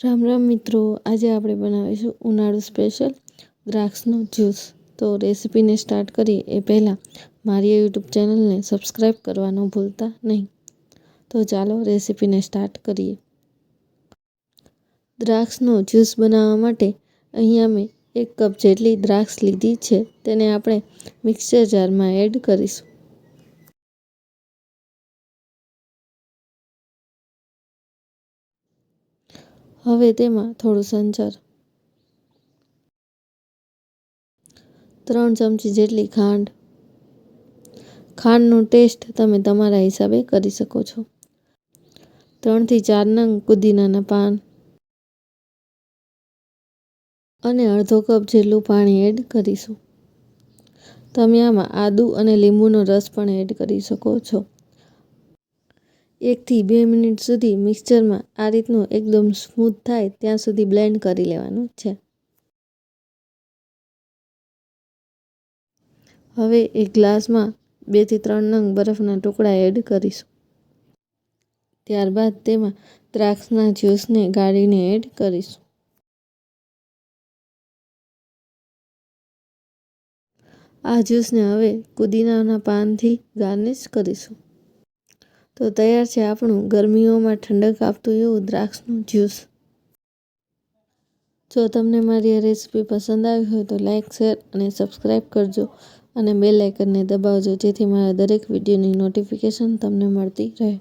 રામ રામ મિત્રો, આજે આપણે બનાવીશું ઉનાળુ સ્પેશિયલ દ્રાક્ષનો જ્યુસ તો રેસીપીને સ્ટાર્ટ કરીએ એ પહેલાં મારી યુટ્યુબ ચેનલને સબસ્ક્રાઈબ કરવાનું ભૂલતા નહીં. તો ચાલો રેસીપીને સ્ટાર્ટ કરીએ. દ્રાક્ષનો જ્યુસ બનાવવા માટે અહીંયા મેં એક કપ જેટલી દ્રાક્ષ લીધી છે, તેને આપણે મિક્સર જારમાં એડ કરીશું. હવે તેમાં થોડું સંચર. ત્રણ ચમચી જેટલી ખાંડ. ખાંડનો ટેસ્ટ તમે તમારા હિસાબે કરી શકો છો. ત્રણથી ચાર નંગ પુદીનાના પાન. અને અડધો કપ જેટલું પાણી એડ કરીશું. તમે આમાં આદુ અને લીંબુનો રસ પણ એડ કરી શકો છો. એકથી બે મિનિટ સુધી મિક્સચરમાં આ રીતનું એકદમ સ્મૂથ થાય ત્યાં સુધી બ્લેન્ડ કરી લેવાનું છે. હવે એક ગ્લાસમાં બેથી ત્રણ નંગ બરફના ટુકડા એડ કરીશું. ત્યારબાદ તેમાં દ્રાક્ષના જ્યુસને ગાળીને એડ કરીશું. આ જ્યુસને હવે કુદીનાના પાનથી ગાર્નિશ કરીશું. તો તૈયાર છે આપણું. ગરમીઓમાં ઠંડક આપતું એવું દ્રાક્ષનું જ્યુસ. જો તમને મારી આ રેસીપી પસંદ આવી હોય તો લાઇક શેર અને સબસ્ક્રાઈબ કરજો અને બેલ આઇકનને દબાવજો જેથી મારા દરેક વિડીયોની નોટિફિકેશન તમને મળતી રહે.